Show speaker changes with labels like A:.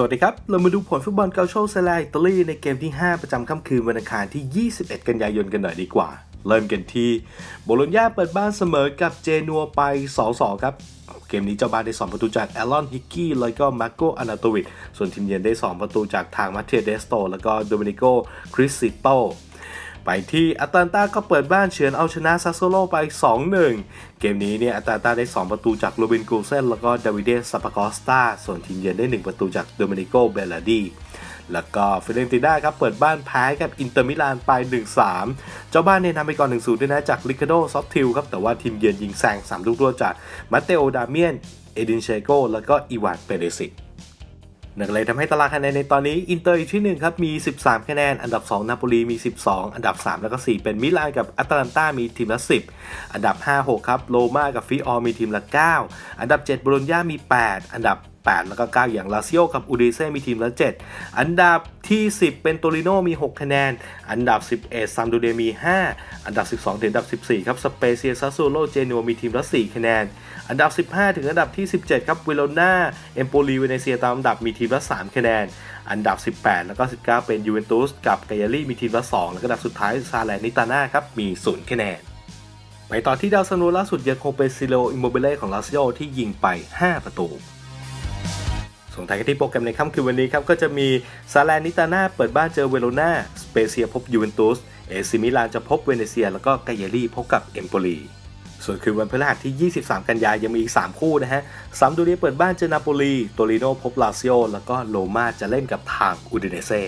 A: สวัสดีครับ เรามาดูผลฟุตบอลเกาโชเซลาอิตาลีในเกมที่ 5 ประจำค่ำคืนวันอังคารที่ 21 กันยายนกันหน่อยดีกว่า เริ่มกันที่โบโลญญาเปิดบ้านเสมอกับเจนัวไป 2-2 ครับ เกมนี้เจ้าบ้านได้ 2 ประตูจากแอลลอนฮิกกี้แล้วก็มาโกอานาโตวิชส่วนทีมเยือนได้ 2 ประตูจากทางมาเทเดสโต แล้วก็โดมินิโกคริสซิโต ไปที่อาตแลนตาก็เปิดบ้านเฉือนเอาชนะซัสโซโลไป 2-1 เกมนี้เนี่ยอาตแลนตาได้ 2 ประตูจากโรบินกูเซนแล้วก็ดาวิเดสซาปากอสตาส่วนทีมเยือนได้ 1 ประตูจากโดมินิโกเบลลาดีแล้วก็ฟิเรนติน่าครับเปิดบ้านแพ้กับอินเตอร์มิลานไป 1-3 เจ้าบ้านเนี่ยนำไปก่อน 1-0 ด้วยนะจากลิคาโดซอฟทิลครับแต่ว่าทีมเยือนยิงแซง3ลูกรวดจากมาเตโอดาเมียน เอดินเชโกแล้วก็อีวานเปเรซิก นั่นก็เลยทำให้ตารางคะแนนในตอนนี้อินเตอร์อยู่ที่ 1 ครับ มี 13 คะแนน อันดับ 2 นาโปลีมี 12 อันดับ 3 แล้วก็ 4 เป็นมิลานกับอัตแลนตามีทีมละ 10 อันดับ 5 6 ครับ โรม่ากับฟิออรมีทีมละ 9 อันดับ 7บรูญญามี 8 อันดับ8 แล้วก็ 9 อย่างลาซิโอกับอูดิเซ่มีทีมละ 7 อันดับที่ 10 เป็นโตริโนมี 6 คะแนน อันดับ 11ซัมโดเดมี 5 อันดับ 12 ถึงอันดับ 14 ครับ สเปเซียซัสโซโลเจนัวมีทีมละ 4 คะแนน อันดับ 15 ถึงอันดับที่ 17 ครับวิโลนาเอมโปลีเวเนเซียตามอันดับมีทีมละ 3 คะแนน อันดับ 18 แล้วก็ 19 เป็นยูเวนตุสกับไกอารี่มีทีมละ 2 แล้วก็อันดับสุดท้ายซาแลนิตาน่าครับมี 0 คะแนนไปต่อที่ดาวซันโนล่าสุดยังคงเป็นซิโลอิมโมเบเล่ของลาซิโอที่ยิงไป 5 ประตู ส่งท้ายกันที่โปรแกรมในค่ำคืนวันนี้ครับก็จะมีซาแลนิตาน่าเปิดบ้านเจอเวโรนาสเปเซียพบยูเวนตุสเอซิมิลานจะพบเวเนเซีย แล้วก็ไกเยรี่พบกับเอมโปลีส่วนคืนวันพฤหัสที่ 23 กันยายนยังมีอีก 3 คู่นะฮะซัมดูเรียเปิดบ้านเจอนาโปลีโตริโนพบลาซิโอแล้วก็โลมาจะเล่นกับทางอูดิเนเซ่